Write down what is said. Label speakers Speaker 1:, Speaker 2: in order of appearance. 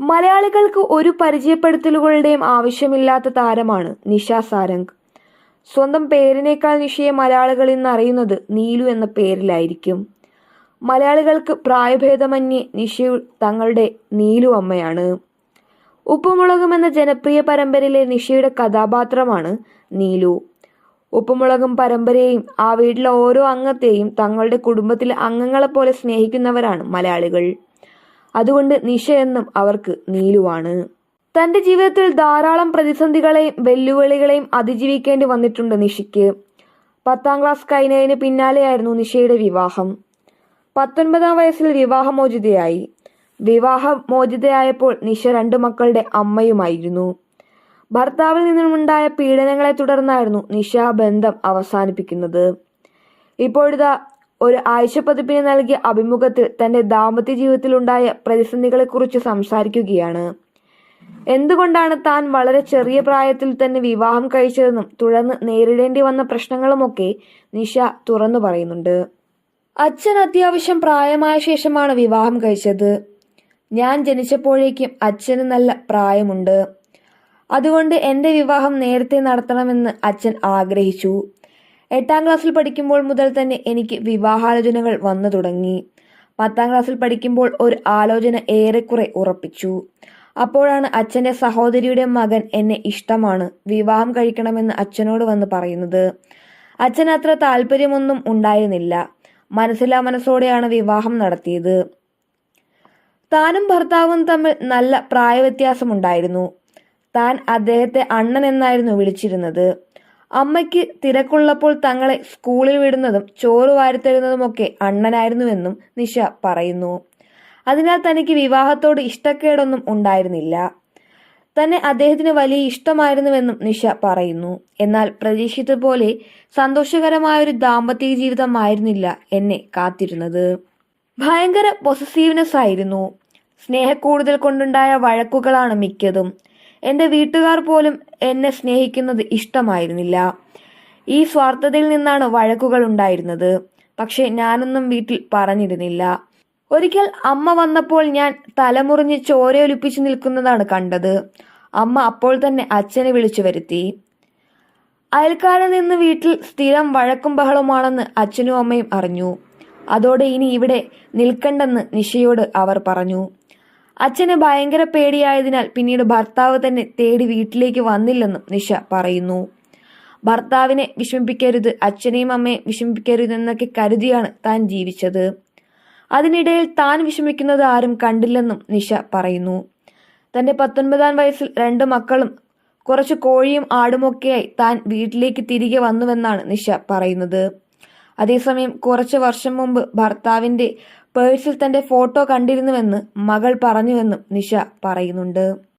Speaker 1: മലയാളികൾക്ക് ഒരു പരിചയപ്പെടുത്തലുകളുടെയും ആവശ്യമില്ലാത്ത താരമാണ് നിഷ സാരംഗ്. സ്വന്തം പേരിനേക്കാൾ നിഷയെ മലയാളികൾ ഇന്ന് അറിയുന്നത് നീലു എന്ന പേരിലായിരിക്കും. മലയാളികൾക്ക് പ്രായഭേദമന്യേ നിഷ തങ്ങളുടെ നീലു അമ്മയാണ്. ഉപ്പുമുളകും എന്ന ജനപ്രിയ പരമ്പരയിലെ നിഷയുടെ കഥാപാത്രമാണ് നീലു. ഉപ്പുമുളകും പരമ്പരയെയും ആ വീട്ടിലെ ഓരോ അംഗത്തെയും തങ്ങളുടെ കുടുംബത്തിലെ അംഗങ്ങളെ പോലെ സ്നേഹിക്കുന്നവരാണ് മലയാളികൾ. അതുകൊണ്ട് നിഷ എന്നും അവർക്ക് നീലുവാണ്. തന്റെ ജീവിതത്തിൽ ധാരാളം പ്രതിസന്ധികളെയും വെല്ലുവിളികളെയും അതിജീവിക്കേണ്ടി വന്നിട്ടുണ്ട് നിഷയ്ക്ക്. പത്താം ക്ലാസ് കഴിഞ്ഞതിന് പിന്നാലെയായിരുന്നു നിഷയുടെ വിവാഹം. പത്തൊൻപതാം വയസ്സിൽ വിവാഹമോചിതയായി. വിവാഹമോചിതയായപ്പോൾ നിഷ രണ്ടു മക്കളുടെ അമ്മയുമായിരുന്നു. ഭർത്താവിൽ നിന്നുമുണ്ടായ പീഡനങ്ങളെ തുടർന്നായിരുന്നു നിഷ ബന്ധം അവസാനിപ്പിക്കുന്നത്. ഇപ്പോഴിതാ ഒരു ആഴ്ച പതിപ്പിന് നൽകിയ അഭിമുഖത്തിൽ തന്റെ ദാമ്പത്യ ജീവിതത്തിലുണ്ടായ പ്രതിസന്ധികളെക്കുറിച്ച് സംസാരിക്കുകയാണ്. എന്തുകൊണ്ടാണ് താൻ വളരെ ചെറിയ പ്രായത്തിൽ തന്നെ വിവാഹം കഴിച്ചതെന്നും തുടർന്ന് നേരിടേണ്ടി വന്ന പ്രശ്നങ്ങളുമൊക്കെ നിഷ തുറന്നു പറയുന്നുണ്ട്. അച്ഛൻ അത്യാവശ്യം പ്രായമായ ശേഷമാണ് വിവാഹം കഴിച്ചത്. ഞാൻ ജനിച്ചപ്പോഴേക്കും അച്ഛന് നല്ല പ്രായമുണ്ട്. അതുകൊണ്ട് എന്റെ വിവാഹം നേരത്തെ നടത്തണമെന്ന് അച്ഛൻ ആഗ്രഹിച്ചു. എട്ടാം ക്ലാസ്സിൽ പഠിക്കുമ്പോൾ മുതൽ തന്നെ എനിക്ക് വിവാഹാലോചനകൾ വന്നു തുടങ്ങി. പത്താം ക്ലാസ്സിൽ പഠിക്കുമ്പോൾ ഒരു ആലോചന ഏറെക്കുറെ ഉറപ്പിച്ചു. അപ്പോഴാണ് അച്ഛന്റെ സഹോദരിയുടെ മകൻ എന്നെ ഇഷ്ടമാണ് വിവാഹം കഴിക്കണമെന്ന് അച്ഛനോട് വന്ന് പറയുന്നത്. അച്ഛൻ അത്ര താല്പര്യമൊന്നും ഉണ്ടായിരുന്നില്ല. മനസ്സിലാ മനസ്സോടെയാണ് വിവാഹം നടത്തിയത്. താനും ഭർത്താവും തമ്മിൽ നല്ല പ്രായവ്യത്യാസമുണ്ടായിരുന്നു. താൻ അദ്ദേഹത്തെ അണ്ണൻ എന്നായിരുന്നു വിളിച്ചിരുന്നത്. അമ്മയ്ക്ക് തിരക്കുള്ളപ്പോൾ തങ്ങളെ സ്കൂളിൽ വിടുന്നതും ചോറ് വാരിത്തരുന്നതുമൊക്കെ അണ്ണനായിരുന്നുവെന്നും നിഷ പറയുന്നു. അതിനാൽ തനിക്ക് വിവാഹത്തോട് ഇഷ്ടക്കേടൊന്നും ഉണ്ടായിരുന്നില്ല. തന്നെ അദ്ദേഹത്തിന് വലിയ ഇഷ്ടമായിരുന്നുവെന്നും നിഷ പറയുന്നു. എന്നാൽ പ്രതീക്ഷിച്ചതുപോലെ സന്തോഷകരമായ ഒരു ദാമ്പത്യ ജീവിതമായിരുന്നില്ല എന്നെ കാത്തിരുന്നത്. ഭയങ്കര പൊസസീവ്നെസ് ആയിരുന്നു. സ്നേഹക്കൂടുതൽ കൊണ്ടുണ്ടായ വഴക്കുകളാണ് മിക്കതും. എന്റെ വീട്ടുകാർ പോലും എന്നെ സ്നേഹിക്കുന്നത് ഇഷ്ടമായിരുന്നില്ല. ഈ സ്വാർത്ഥതയിൽ നിന്നാണ് വഴക്കുകൾ ഉണ്ടായിരുന്നത്. പക്ഷെ ഞാനൊന്നും വീട്ടിൽ പറഞ്ഞിരുന്നില്ല. ഒരിക്കൽ അമ്മ വന്നപ്പോൾ ഞാൻ തലമുറിഞ്ഞ് ചോരയൊലിപ്പിച്ചു നിൽക്കുന്നതാണ് കണ്ടത്. അമ്മ അപ്പോൾ തന്നെ അച്ഛനെ വിളിച്ചു വരുത്തി. അയൽക്കാരിൽ നിന്ന് വീട്ടിൽ സ്ഥിരം വഴക്കും ബഹളവുമാണെന്ന് അച്ഛനും അമ്മയും അറിഞ്ഞു. അതോടെ ഇനി ഇവിടെ നിൽക്കണ്ടെന്ന് നിഷയോട് അവർ പറഞ്ഞു. അച്ഛന് ഭയങ്കര പേടിയായതിനാൽ പിന്നീട് ഭർത്താവ് തന്നെ തേടി വീട്ടിലേക്ക് വന്നില്ലെന്നും നിഷ പറയുന്നു. ഭർത്താവിനെ വിഷമിപ്പിക്കരുത് അച്ഛനെയും അമ്മയെ വിഷമിപ്പിക്കരുത് എന്നൊക്കെ കരുതിയാണ് താൻ ജീവിച്ചത്. അതിനിടയിൽ താൻ വിഷമിക്കുന്നത് ആരും കണ്ടില്ലെന്നും നിഷ പറയുന്നു. തന്റെ പത്തൊൻപതാം വയസ്സിൽ രണ്ട് മക്കളും കുറച്ച് കോഴിയും ആടുമൊക്കെയായി താൻ വീട്ടിലേക്ക് തിരികെ വന്നുവെന്നാണ് നിഷ പറയുന്നത്. അതേസമയം കുറച്ച് വർഷം മുമ്പ് ഭർത്താവിന്റെ പേഴ്സിൽ തന്റെ ഫോട്ടോ കണ്ടിരുന്നുവെന്ന് മകൾ പറഞ്ഞുവെന്നും നിഷ പറയുന്നുണ്ട്.